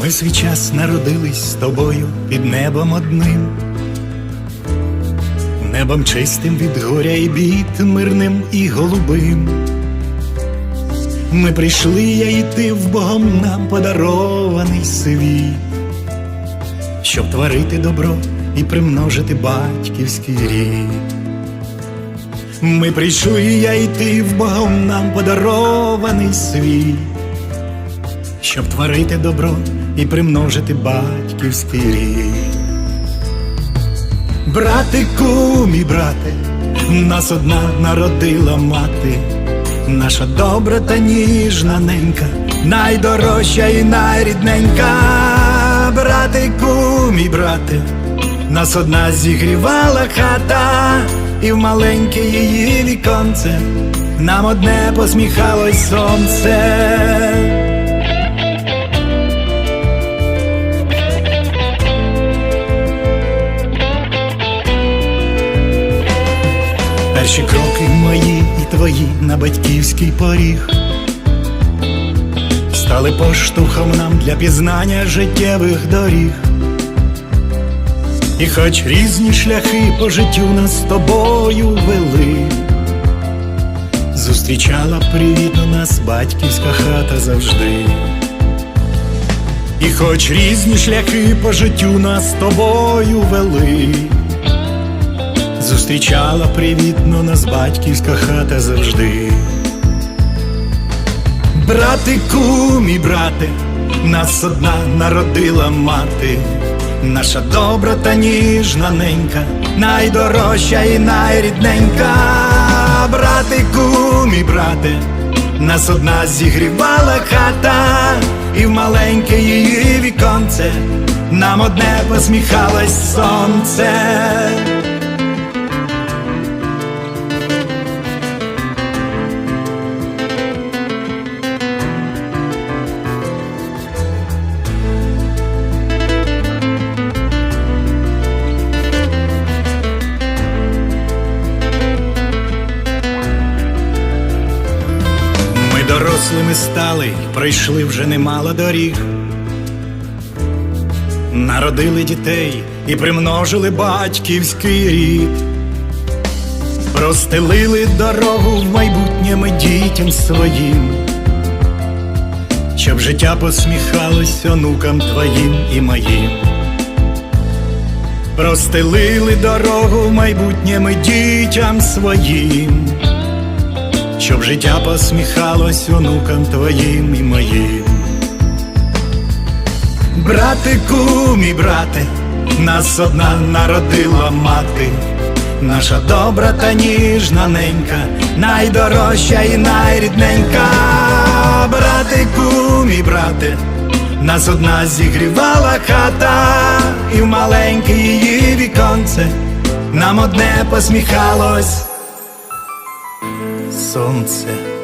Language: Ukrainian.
Ми свій час народились з тобою під небом одним, небом чистим від горя і бід, мирним і голубим. Ми прийшли, я і ти в Богом нам подарований світ, щоб творити добро і примножити батьківський рід. Ми прийшли, я і ти в Богом нам подарований світ, щоб творити добро і примножити батьківський рід. Братику, мій брате, нас одна народила мати, наша добра та ніжна ненька, найдорожча і найрідненька, братику, мій брате, нас одна зігрівала хата, і в маленьке її віконце нам одне посміхалось сонце. Перші кроки мої і твої на батьківський поріг стали поштовхом нам для пізнання життєвих доріг. І хоч різні шляхи по життю нас з тобою вели, зустрічала привітно нас батьківська хата завжди. І хоч різні шляхи по життю нас з тобою вели, зустрічала привітно нас батьківська хата завжди. Братику, мій брате, нас одна народила мати, наша добра та ніжна ненька, найдорожча і найрідненька, братику, мій брате, нас одна зігрівала хата, і в маленьке її віконце нам одне посміхалось сонце. Дорослими стали, й пройшли вже немало доріг. Народили дітей і примножили батьківський рід, простелили дорогу в майбутнє дітям своїм, щоб життя посміхалось онукам твоїм і моїм. Простелили дорогу в майбутнє дітям своїм щоб життя посміхалось онукам твоїм і моїм. Братику, мій брате, нас одна народила мати, наша добра та ніжна ненька, найдорожча і найрідненька, братику, мій брате, нас одна зігрівала хата, і в маленьке її віконце нам одне посміхалось сонце.